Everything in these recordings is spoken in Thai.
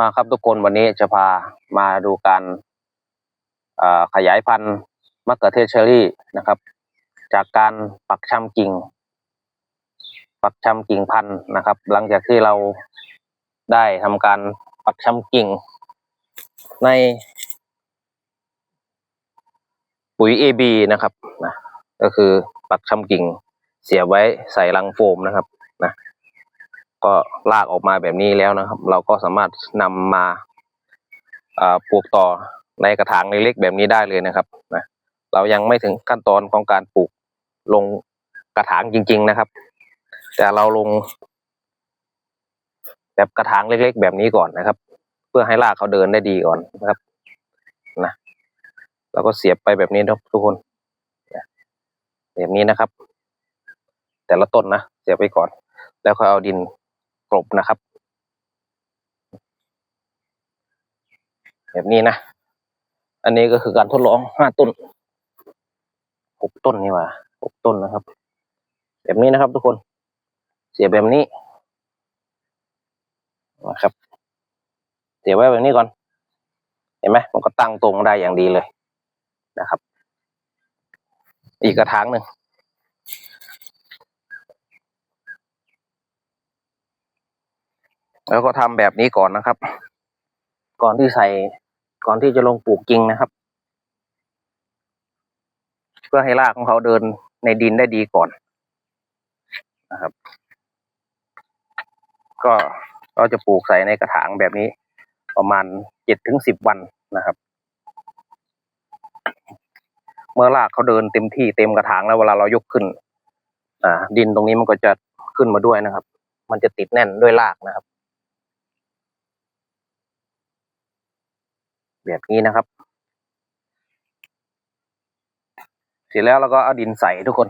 มาครับทุกคนวันนี้จะพามาดูการขยายพันธุ์มะเขือเทศเชอรี่นะครับ จากการปักชำกิ่ง ปักชำกิ่งพันธุ์นะครับ หลังจากที่เราได้ทำการปักชำกิ่ง ใน ปุ๋ย AB นะครับนะก็คือปักชำกิ่งเสียบไว้ใส่รังโฟมนะครับนะ ก็ลากออกมาแบบนี้แล้วนะครับ เราก็สามารถนำมาอ่าปลูกต่อในกระถางเล็กๆแบบนี้ได้เลยนะครับนะเรายังไม่ถึงขั้นตอนของการปลูกลงกระถางจริง ๆนะครับ แต่เราลง แบบกระถางเล็ก ๆ แบบนี้ก่อนนะครับ เพื่อให้รากเขาเดินได้ดีก่อนนะครับนะแล้วก็เสียบไปแบบนี้นะทุกคนแบบนี้นะครับ แต่ละต้นนะเสียบไปก่อน แล้วค่อยเอาดิน ลบนะครับ แบบนี้นะ อันนี้ก็คือการทดลองห้าต้นหกต้นนี่ว่าหกต้นนะครับ แบบนี้นะครับทุกคน เสียบแบบนี้นะครับ เสียบไว้แบบนี้ก่อน เห็นไหมมันก็ตั้งตรงได้อย่างดีเลยนะครับ อีกกระถางหนึ่ง แล้วก็ทำแบบนี้ก่อนนะครับ ก่อนที่ใส่ก่อนที่จะลงปลูกจริงนะครับ เพื่อให้รากของเขาเดินในดินได้ดีก่อนนะครับ ก็เราจะปลูกใส่ในกระถางแบบนี้ประมาณเจ็ดถึงสิบวันนะครับ เมื่อรากเขาเดินเต็มที่เต็มกระถางแล้วเวลาเรายกขึ้น อ่า ดินตรงนี้มันก็จะขึ้นมาด้วยนะครับ มันจะติดแน่นด้วยรากนะครับ แบบนี้นะครับ เสร็จแล้วเราก็เอาดินใส่ทุกคน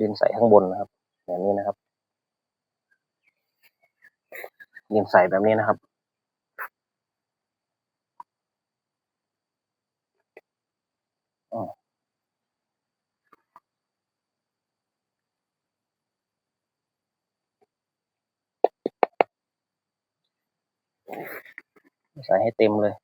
ดินใส่ข้างบนนะครับ แบบนี้นะครับ ดินใส่แบบนี้นะครับใส่ให้เต็มเลย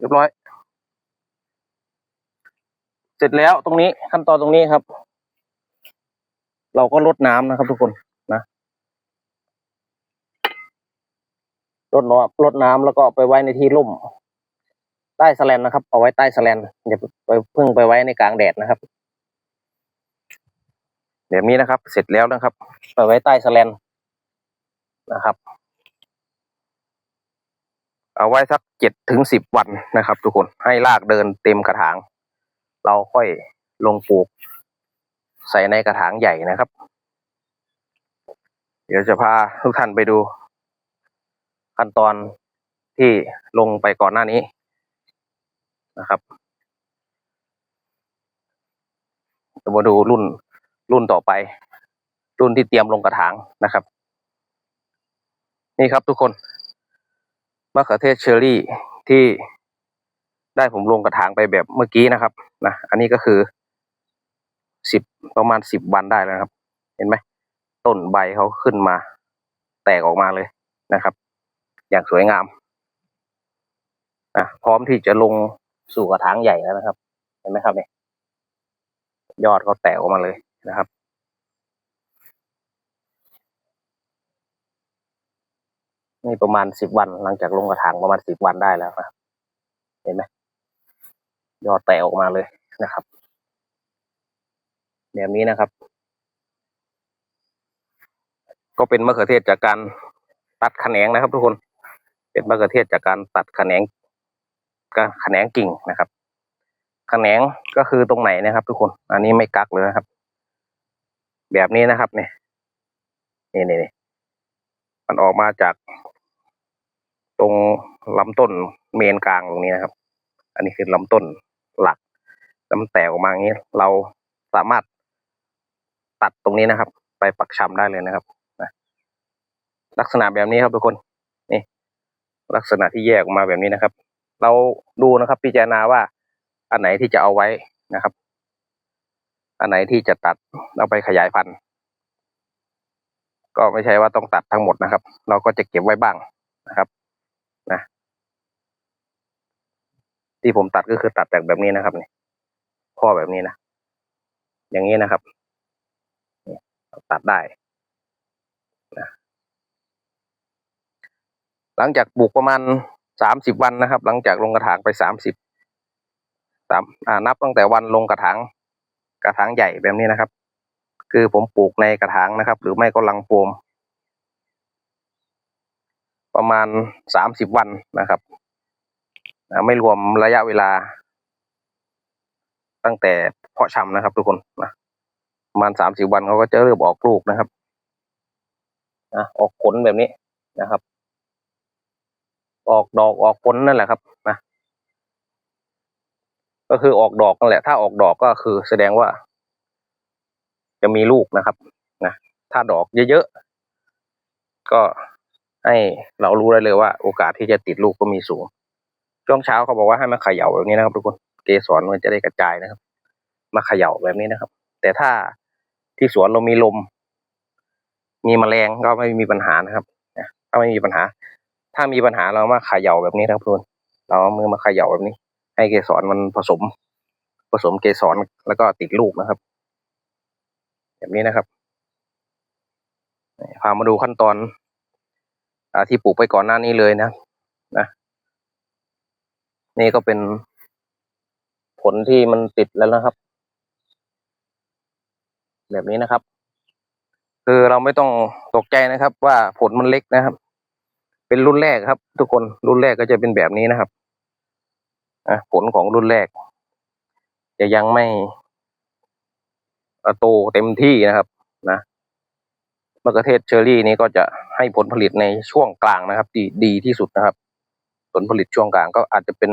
เรียบร้อย เสร็จแล้วตรงนี้ขั้นตอนตรงนี้ครับ เราก็ลดน้ำนะครับ ทุกคนนะลดน้ำลดน้ำแล้วก็ไปไว้ในที่ร่มใต้สแลนนะครับ เอาไว้ใต้สแลนอย่าไปเพิ่งไปไว้ในกลางแดดนะครับแบบนี้นะครับ เสร็จแล้วนะครับ ไปไว้ใต้สแลนนะครับ เอาไว้สักเจ็ดถึงสิบวันนะครับ ทุกคนให้รากเดินเต็มกระถาง เราค่อยลงปลูก ใส่ในกระถางใหญ่นะครับ เดี๋ยวจะพาทุกท่านไปดู ขั้นตอนที่ลงไปก่อนหน้านี้นะครับจะมาดูรุ่นรุ่นต่อไป รุ่นที่เตรียมลงกระถางนะครับ นี่ครับทุกคน มะเขือเทศเชอรี่ที่ได้ผมลงกระถางไปแบบเมื่อกี้นะครับนะอันนี้ก็คือสิบประมาณสิบวันได้แล้วครับ เห็นไหมต้นใบเขาขึ้นมา แตกออกมาเลยนะครับ อย่างสวยงามอะพร้อมที่จะลงสู่กระถางใหญ่แล้วนะครับ เห็นไหมครับเนี่ยยอดเขาแตกออกมาเลยนะครับ นี่ประมาณสิบวันหลังจากลงกระถางประมาณสิบวันได้แล้วนะเห็นไหมยอดแตกออกมาเลยนะครับ แบบนี้นะครับ ก็เป็นมะเขือเทศจากการตัดแขนงนะครับทุกคน เป็นมะเขือเทศจากการตัดแขนงการแขนงกิ่งนะครับแขนงก็คือตรงไหนนะครับ ทุกคน อันนี้ไม่กักเลยนะครับ แบบนี้นะครับเนี่ยนี่นี่นี่มันออกมาจาก ตรงลำต้นเมนกลางตรงนี้นะครับ อันนี้คือลำต้นหลักแล้วมันแตกออกมาอย่างนี้ เราสามารถตัดตรงนี้นะครับ ไปปักชำได้เลยนะครับนะลักษณะแบบนี้ครับทุกคนนี่ลักษณะที่แยกออกมาแบบนี้นะครับ เราดูนะครับ พิจารณาว่าอันไหนที่จะเอาไว้นะครับ อันไหนที่จะตัดเอาไปขยายพันธุ์ ก็ไม่ใช่ว่าต้องตัดทั้งหมดนะครับ เราก็จะเก็บไว้บ้างนะครับ นะ ที่ผมตัดก็คือตัดจากแบบนี้นะครับนี่ข้อแบบนี้นะ อย่างนี้นะครับ ตัดได้นะหลังจากปลูกประมาณสามสิบวันนะครับ หลังจากลงกระถางไปสามสิบสามนับตั้งแต่วันลงกระถางกระถางใหญ่แบบนี้นะครับ คือผมปลูกในกระถางนะครับ หรือไม่ก็ลังโฟมประมาณสามสิบวันนะครับ ไม่รวมระยะเวลา ตั้งแต่เพาะชำนะครับ ทุกคนนะประมาณสามสิบวันเขาก็จะเริ่มออกลูกนะครับนะออกผลแบบนี้นะครับ ออกดอกออกผลนั่นแหละครับนะก็คือออกดอกนั่นแหละ ถ้าออกดอกก็คือแสดงว่า จะมีลูกนะครับนะถ้าดอกเยอะๆก็ให้เรารู้ได้เลยว่า โอกาสที่จะติดลูกก็มีสูง ช่วงเช้าเขาบอกว่าให้มาเขย่าแบบนี้นะครับ ทุกคนเกสรมันจะได้กระจายนะครับ มาเขย่าแบบนี้นะครับ แต่ถ้าที่สวนเรามีลม มีแมลงก็ไม่มีปัญหานะครับถ้าไม่มีปัญหา ถ้ามีปัญหาเรามาเขย่าแบบนี้นะครับทุกคนเราเอามือมาเขย่าแบบนี้ ให้เกสรมันผสม ผสมเกสรแล้วก็ติดลูกนะครับ แบบนี้นะครับพามาดูขั้นตอนอที่ปลูกไปก่อนหน้านี้เลยนะ นี่ก็เป็นผลที่มันติดแล้วนะครับ แบบนี้นะครับ คือเราไม่ต้องตกใจนะครับ ว่าผลมันเล็กนะครับ เป็นรุ่นแรกครับ ทุกคนรุ่นแรกก็จะเป็นแบบนี้นะครับอะผลของรุ่นแรก จะยังไม่โตเต็มที่นะครับ นะมะเขือเทศเชอรี่นี้ก็จะให้ผลผลิตในช่วงกลางนะครับ ดีดีที่สุดนะครับ ผลผลิตช่วงกลางก็อาจจะเป็น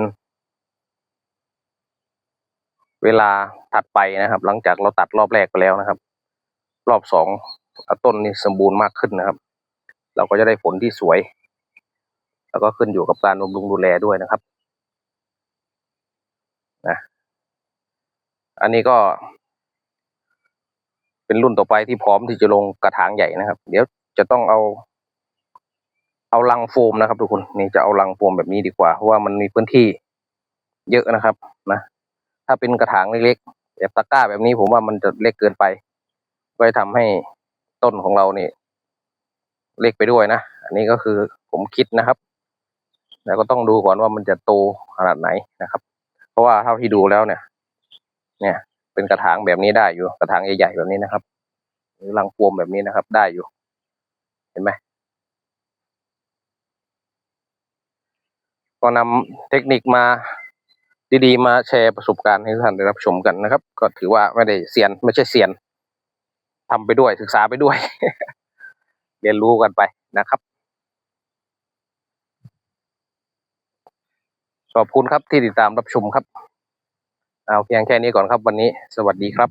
เวลาถัดไปนะครับ หลังจากเราตัดรอบแรกไปแล้วนะครับ รอบสองต้นนี้สมบูรณ์มากขึ้นนะครับ เราก็จะได้ผลที่สวย แล้วก็ขึ้นอยู่กับการบำรุงดูแลด้วยนะครับนะอันนี้ก็เป็นรุ่นต่อไปที่พร้อมที่จะลงกระถางใหญ่นะครับ เดี๋ยวจะต้องเอา เอาลังโฟมนะครับ ทุกคนนี่จะเอาลังโฟมแบบนี้ดีกว่าเพราะว่ามันมีพื้นที่เยอะนะครับนะถ้าเป็นกระถางเล็กๆแบบตะกร้าแบบนี้ผมว่ามันจะเล็กเกินไป ก็จะทำให้ต้นของเราเนี่ยเล็กไปด้วยนะ อันนี้ก็คือผมคิดนะครับ แล้วก็ต้องดูก่อนว่ามันจะโตขนาดไหนนะครับ เพราะว่าเท่าที่ดูแล้วเนี่ย เนี่ย เป็นกระถางแบบนี้ได้อยู่ กระถางใหญ่ๆแบบนี้นะครับ หรือลังโฟมแบบนี้นะครับ ได้อยู่ เห็นไหม ก็นำเทคนิคมาดีๆ มาแชร์ประสบการณ์ให้ท่านได้รับชมกันนะครับ ก็ถือว่าไม่ได้เซียนไม่ใช่เซียนทำไปด้วยศึกษาไปด้วย เรียนรู้กันไปนะครับขอบคุณครับที่ติดตามรับชมครับ เอาเพียงแค่นี้ก่อนครับวันนี้ สวัสดีครับ